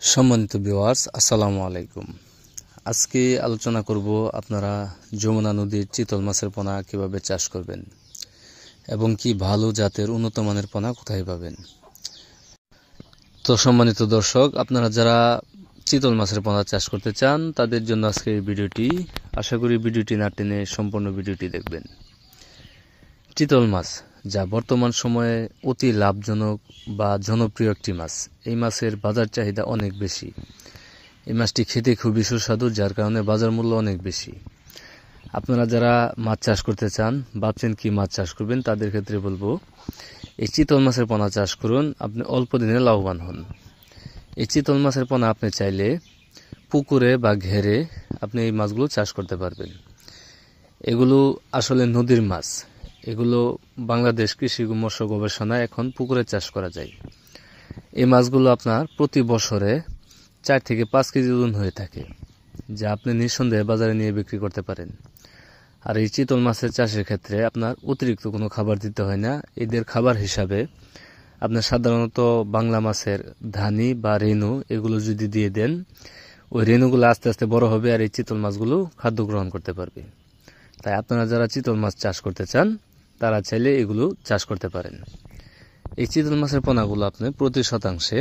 সম্মানিত ভিউয়ার্স আসসালামু আলাইকুম। আজকে আলোচনা করব আপনারা যমুনা নদীর চিতল মাছের পোনা কীভাবে চাষ করবেন এবং কি ভালো জাতের উন্নত মানের পোনা কোথায় পাবেন। তো সম্মানিত দর্শক, আপনারা যারা চিতল মাছের পোনা চাষ করতে চান, তাদের জন্য আজকে এই ভিডিওটি, আশা করি ভিডিওটি না টেনে সম্পূর্ণ ভিডিওটি দেখবেন। চিতল মাছ যা বর্তমান সময়ে অতি লাভজনক বা জনপ্রিয় একটি মাছ। এই মাছের বাজার চাহিদা অনেক বেশি। এই মাছটি খেতে খুবই সুস্বাদু, যার কারণে বাজার মূল্য অনেক বেশি। আপনারা যারা মাছ চাষ করতে চান, ভাবছেন কি মাছ চাষ করবেন, তাদের ক্ষেত্রে বলব, এই চিতল মাছের পোনা চাষ করুন, আপনি অল্প দিনে লাভবান হন। এই চিতল মাছের পোনা আপনি চাইলে পুকুরে বা ঘেরে আপনি এই মাছগুলো চাষ করতে পারবেন। এগুলো আসলে নদীর মাছ। এগুলো বাংলাদেশ কৃষি মৎস্য গবেষণায় এখন পুকুরে চাষ করা যায়। এই মাছগুলো আপনার প্রতি বছরে চার থেকে পাঁচ কেজি ওজন হয়ে থাকে, যা আপনি নিঃসন্দেহে বাজারে নিয়ে বিক্রি করতে পারেন। আর এই চিতল মাছের চাষের ক্ষেত্রে আপনার অতিরিক্ত কোনো খাবার দিতে হয় না। এদের খাবার হিসাবে আপনার সাধারণত বাংলা মাছের ধানি বা রেণু এগুলো যদি দিয়ে দেন, ওই রেণুগুলো আস্তে আস্তে বড় হবে আর এই চিতল মাছগুলো খাদ্য গ্রহণ করতে পারবে। তাই আপনারা যারা চিতল মাছ চাষ করতে চান তারা চাইলে এগুলো চাষ করতে পারেন। এই চিতল মাছের পোনাগুলো আপনি প্রতি শতাংশে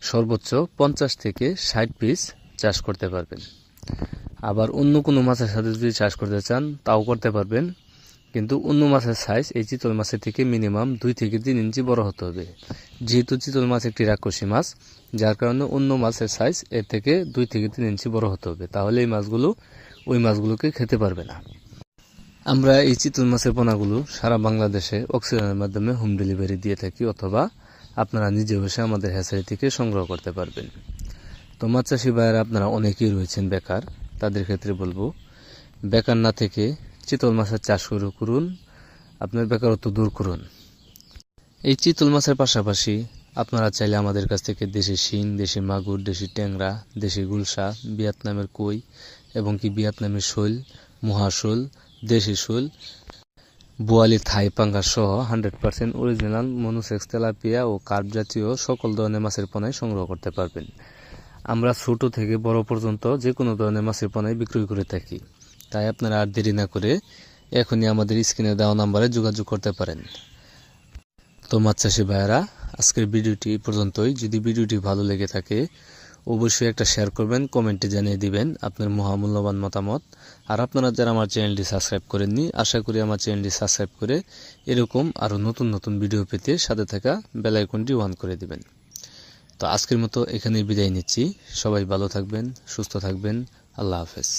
সর্বোচ্চ পঞ্চাশ থেকে ষাট পিস চাষ করতে পারবেন। আবার অন্য কোনো মাছের সাথে যদি চাষ করতে চান, তাও করতে পারবেন। কিন্তু অন্য মাছের সাইজ এই চিতল মাছের থেকে মিনিমাম দুই থেকে তিন ইঞ্চি বড় হতে হবে। যেহেতু চিতল মাছ একটি রাক্ষসী মাছ, যার কারণে অন্য মাছের সাইজ এর থেকে দুই থেকে তিন ইঞ্চি বড় হতে হবে। তাহলে এই মাছগুলো, ওই মাছগুলোকে খেতে পারবে না। আমরা এই চিতল মাছের পোনাগুলো সারা বাংলাদেশে অক্সিজেনের মাধ্যমে হোম ডেলিভারি দিয়ে থাকি অথবা আপনারা নিজে বসে আমাদের হ্যাচারি থেকে সংগ্রহ করতে পারবেন। তো মাছ চাষি ভাইয়েরা, আপনারা অনেকেই রয়েছেন বেকার, তাদের ক্ষেত্রে বলব, বেকার না থেকে চিতল মাছের চাষ শুরু করুন, আপনার বেকারত্ব দূর করুন। এই চিতল মাছের পাশাপাশি আপনারা চাইলে আমাদের কাছ থেকে দেশি শিং, দেশি মাগুর, দেশি ট্যাংরা, দেশি গুলশা, ভিয়েতনামের কই এবং কি ভিয়েতনামের শৈল, মহাশোল দেশি শুল, বোয়ালি থাই পাঙ্গা সহ hundred percent original monosex tilapia ও কার্প জাতীয় সকল ধরনের মাছের পোনাই সংগ্রহ করতে পারবেন। আমরা ছোট থেকে বড় পর্যন্ত যে কোনো ধরনের মাছের পোনাই বিক্রয় করে থাকি। তাই আপনারা আর দেরি না করে এখনই আমাদের স্ক্রিনে দেওয়া নাম্বারে যোগাযোগ করতে পারেন। তো মাছ চাষি ভাইয়েরা, আজকের ভিডিওটি পর্যন্তই। যদি ভিডিওটি ভালো লেগে থাকে অবশ্যই একটা শেয়ার করবেন কমেন্টে জানিয়ে দিবেন আপনার মহামূল্যবান মতামত। আর আপনারা যারা আমার চ্যানেলটি সাবস্ক্রাইব করেননি, আশা করি আমার চ্যানেলটি সাবস্ক্রাইব করে এরকম আরও নতুন নতুন ভিডিও পেতে সাথে থাকা বেলাইকনটি অন করে দিবেন। তো আজকের মতো এখানেই বিদায় নিচ্ছি। সবাই ভালো থাকবেন, সুস্থ থাকবেন। আল্লাহ হাফেজ।